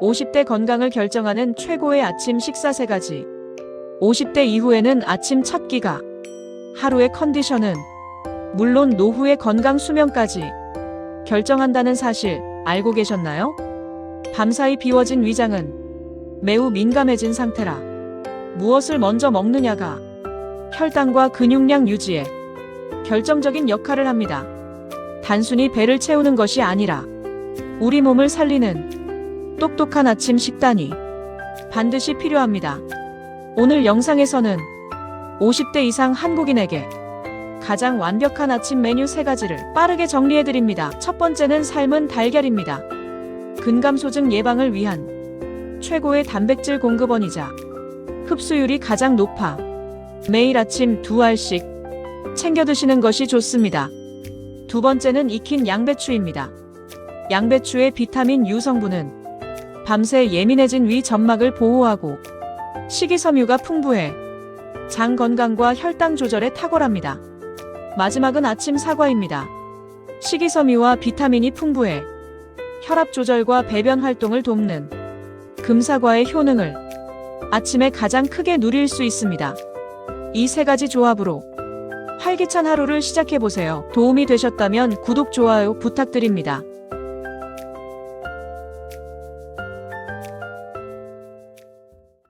50대 건강을 결정하는 최고의 아침 식사 세 가지. 50대 이후에는 아침 첫 끼가, 하루의 컨디션은, 물론 노후의 건강 수명까지 결정한다는 사실 알고 계셨나요? 밤사이 비워진 위장은 매우 민감해진 상태라 무엇을 먼저 먹느냐가 혈당과 근육량 유지에 결정적인 역할을 합니다. 단순히 배를 채우는 것이 아니라 우리 몸을 살리는 똑똑한 아침 식단이 반드시 필요합니다. 오늘 영상에서는 50대 이상 한국인에게 가장 완벽한 아침 메뉴 세 가지를 빠르게 정리해 드립니다. 첫 번째는 삶은 달걀입니다. 근감소증 예방을 위한 최고의 단백질 공급원이자 흡수율이 가장 높아 매일 아침 두 알씩 챙겨 드시는 것이 좋습니다. 두 번째는 익힌 양배추입니다. 양배추의 비타민 U 성분은 밤새 예민해진 위 점막을 보호하고 식이섬유가 풍부해 장 건강과 혈당 조절에 탁월합니다. 마지막은 아침 사과입니다. 식이섬유와 비타민이 풍부해 혈압 조절과 배변 활동을 돕는 금사과의 효능을 아침에 가장 크게 누릴 수 있습니다. 이 세 가지 조합으로 활기찬 하루를 시작해 보세요. 도움이 되셨다면 구독, 좋아요 부탁드립니다.